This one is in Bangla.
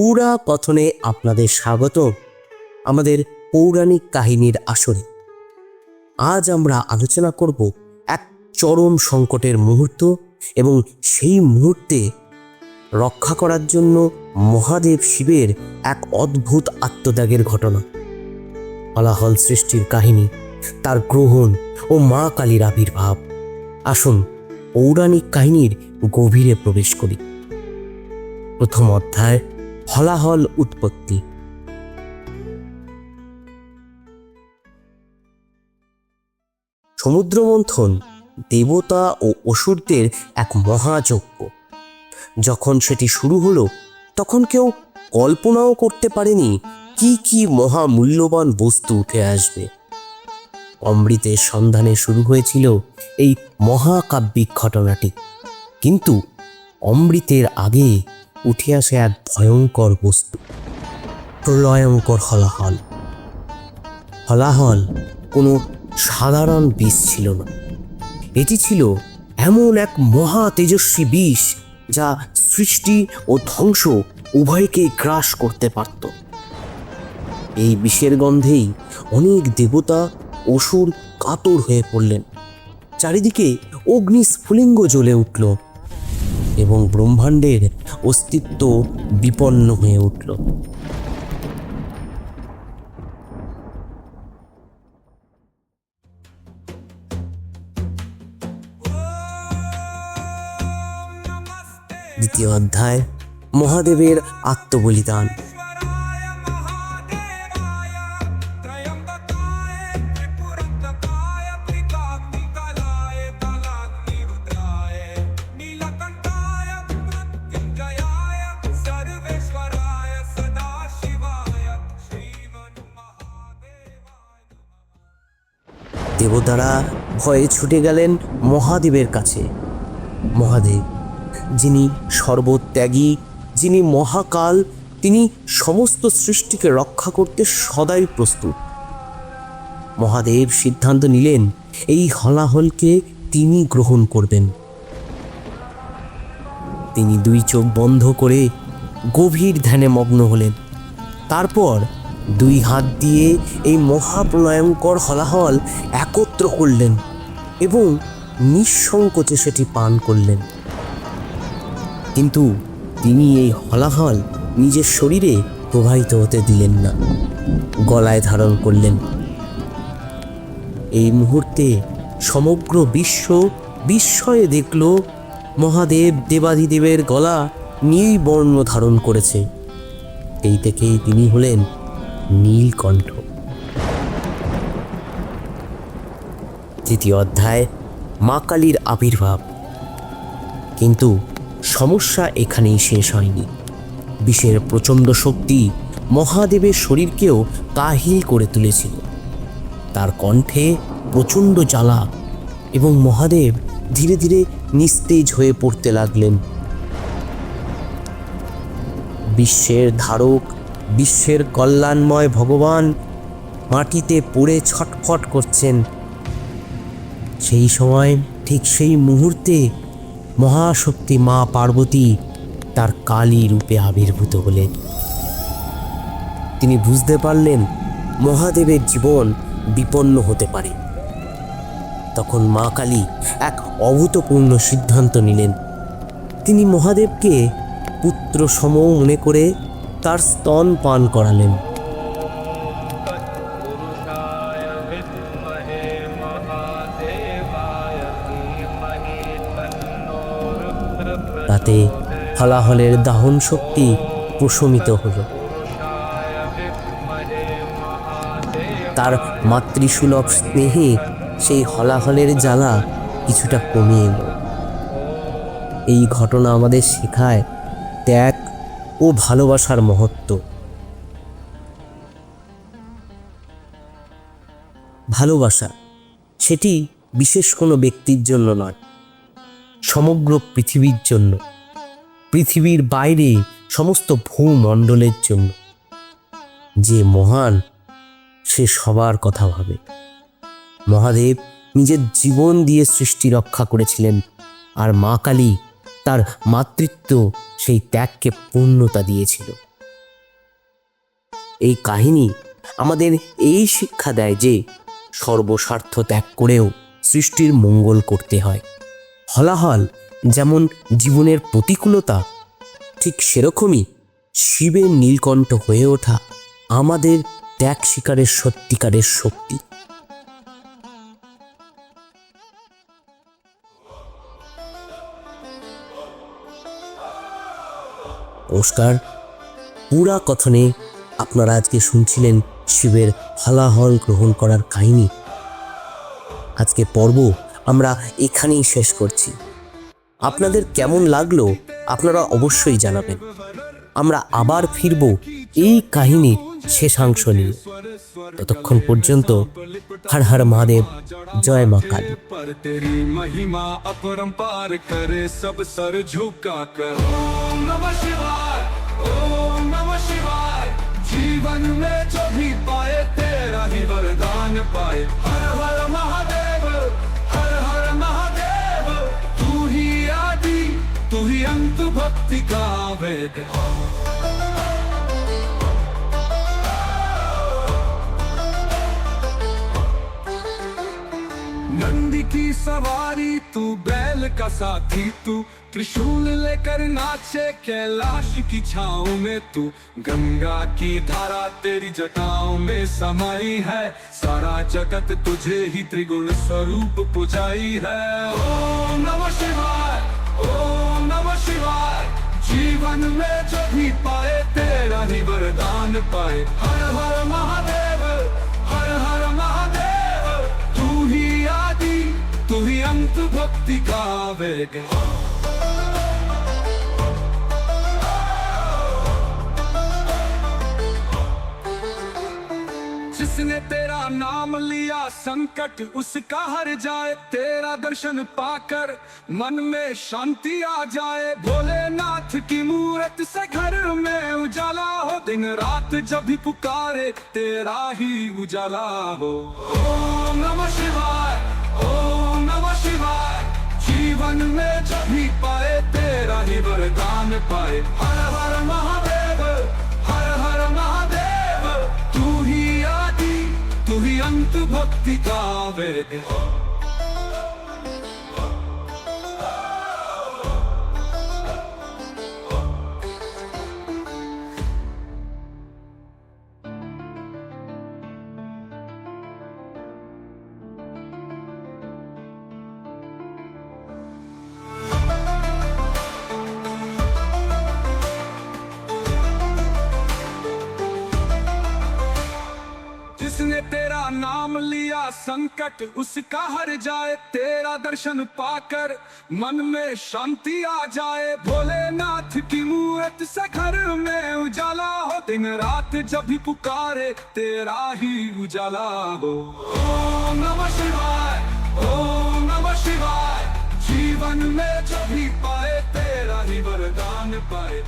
পুরা কথনে আপনাদের স্বাগত আমাদের পৌরাণিক কাহিনীর আসরে। আজ আমরা আলোচনা করব এক চরম সংকটের মুহূর্ত এবং সেই মুহূর্তে রক্ষা করার জন্য মহাদেব শিবের এক অদ্ভুত আত্মত্যাগের ঘটনা। হলাহল সৃষ্টির কাহিনী, তার গ্রহণ ও মা কালীর আবির্ভাব। আসুন পৌরাণিক কাহিনীর গভীরে প্রবেশ করি। প্রথম অধ্যায় হলাহল উৎপত্তি। সমুদ্র মন্থন দেবতা ও অসুরদের এক মহাযজ্ঞ। যখন সেটি শুরু হলো, তখন কেউ কল্পনাও করতে পারেনি কি কি মহা মূল্যবান বস্তু উঠে আসবে। অমৃতের সন্ধানে শুরু হয়েছিল এই মহাকাব্যিক ঘটনাটি। কিন্তু অমৃতের আগে উঠে আসে এক ভয়ঙ্কর বস্তু। প্রলয়ঙ্কর হলাহল। হলাহল কোনো সাধারণ বিষ ছিল না। এটি ছিল এমন এক মহা তেজস্বী বিষ যা সৃষ্টি ও ধ্বংস উভয়কেই গ্রাস করতে পারত। এই বিষের গন্ধেই অনেক দেবতা অসুর কাতর হয়ে পড়লেন। চারিদিকে অগ্নি স্ফুলিঙ্গ জ্বলে উঠল। এবং ব্রহ্মাণ্ডের অস্তিত্ব বিপন্ন হয়ে উঠল। দ্বিতীয় অধ্যায় মহাদেবের আত্মবলিদান। দেবতারা ভয়ে ছুটে গেলেন মহাদেবের কাছে। মহাদেব, যিনি সর্বত্যাগী, যিনি মহাকাল, তিনি সমস্ত সৃষ্টিকে রক্ষা করতে সদাই প্রস্তুত। মহাদেব সিদ্ধান্ত নিলেন, এই হলাহলকে তিনি গ্রহণ করবেন। তিনি দুই চোখ বন্ধ করে গভীর ধ্যানে মগ্ন হলেন। তারপর দুই হাত দিয়ে এই মহাপ্রলয়ঙ্কর হলাহল একত্র করলেন এবং নিঃসংকোচে সেটি পান করলেন। কিন্তু তিনি এই হলাহল নিজের শরীরে প্রবাহিত হতে দিলেন না। গলায় ধারণ করলেন, এই মুহূর্তে সমগ্র বিশ্ব বিস্ময়ে দেখল, মহাদেব দেবাদিদেবের গলা নীল বর্ণ ধারণ করেছে। এই থেকেই তিনি হলেন নীলকণ্ঠ। তৃতীয় অধ্যায়, মা কালীর আবির্ভাব। কিন্তু সমস্যা এখানেই শেষ হয়নি। বিষের প্রচণ্ড শক্তি মহাদেবের শরীরকেও কাহিল করে তুলেছিল। তার কণ্ঠে প্রচণ্ড জ্বালা এবং মহাদেব ধীরে ধীরে নিস্তেজ হয়ে পড়তে লাগলেন। বিশ্বের ধারক বিশ্বের কল্যাণময় ভগবান মাটিতে পড়ে ছটফট করছেন। সেই সময় ঠিক সেই মুহূর্তে মহাশক্তি মা পার্বতী তার কালী রূপে আবির্ভূত হলেন। তিনি বুঝতে পারলেন মহাদেবের জীবন বিপন্ন হতে পারে। তখন মা কালী এক অভূতপূর্ণ সিদ্ধান্ত নিলেন। তিনি মহাদেবকে পুত্র সম মনে করে তার স্তন পান করালেন। তাতে হলাহলের দাহন শক্তি প্রশমিত হল। তার মাতৃসুলভ স্নেহে সেই হলাহলের জ্বালা কিছুটা কমে এল। এই ঘটনা আমাদের শেখায় ত্যাগ ও ভালোবাসার মহত্ব। ভালোবাসা, সেটি বিশেষ কোনো ব্যক্তির জন্য নয়, সমগ্র পৃথিবীর জন্য। পৃথিবীর বাইরে সমস্ত ভূমণ্ডলের জন্য। যে মহান, সে সবার কথা ভাবে। মহাদেব নিজের জীবন দিয়ে সৃষ্টি রক্ষা করেছিলেন আর মা কালী তার মাতৃত্ব সেই ত্যাগকে পূর্ণতা দিয়েছিল। এই কাহিনী আমাদের এই শিক্ষা দেয় যে সর্বস্বার্থ ত্যাগ করেও সৃষ্টির মঙ্গল করতে হয়। হলাহল যেমন জীবনের প্রতিকূলতা, ঠিক সেরকমই শিবের নীলকণ্ঠ হয়ে ওঠা আমাদের ত্যাগ শিকারের সত্যিকারের শক্তি। নমস্কার। পুরা কথনে আপনারা আজকে শুনছিলেন শিবের হলাহল গ্রহণ করার কাহিনী। আজকে পর্ব আমরা এখানেই শেষ করছি। আপনাদের কেমন লাগল আপনারা অবশ্যই জানাবেন। আমরা আবার ফিরব এই কাহিনীর শেষাংশ নিয়ে ততক্ষণ পর্যন্ত হর হর মহাদেব জয় মা কালী पर तेरी महिमा अपरंपार करे सब सर झुका कर ओम नमः शिवाय ओम नमः शिवाय जीवन में जो भी पाए तेरा ही वरदान पाए हर हर महादेव हर हर महादेव तू ही आदि तू ही अंत भक्ति का वेद की सवारी तू, बैल का साथी तू, त्रिशूल लेकर नाचे, कैलाश की छाओ में तू, गंगा की धारा तेरी जटाओं में समाई है, सारा जगत तुझे ही त्रिगुण स्वरूप पुजाई है। ओम नमः शिवाय, ओम नमः शिवाय, जीवन में जो भी पाए, तेरा ही वरदान पाए, हर हर महादेव। जिसने तेरा नाम लिया संकट, उसका हर जाए, तेरा दर्शन पाकर मन में शांति आ जाए। भोलेनाथ की मूर्त से घर में उजाला हो दिन रात जब भी पुकारे, तेरा ही उजाला हो। ओम नमः शिवाय, ओम नमः शिवाय। जीवन में जभी पाए तेरा ही वरदान पाए हर हर महादेव, हर हर महादेव, तू ही आदि, तू ही अंत भक्ति का वेद संकट उसका हर जाए, तेरा दर्शन पाकर मन में शांति आ जाए। भोलेनाथ की मूर्त से घर में उजाला हो, दिन रात जब भी पुकारे, तेरा ही उजाला हो। नमः शिवाय, ओम नमः शिवाय, जीवन में जो भी पाए, तेरा ही वरदान पाए।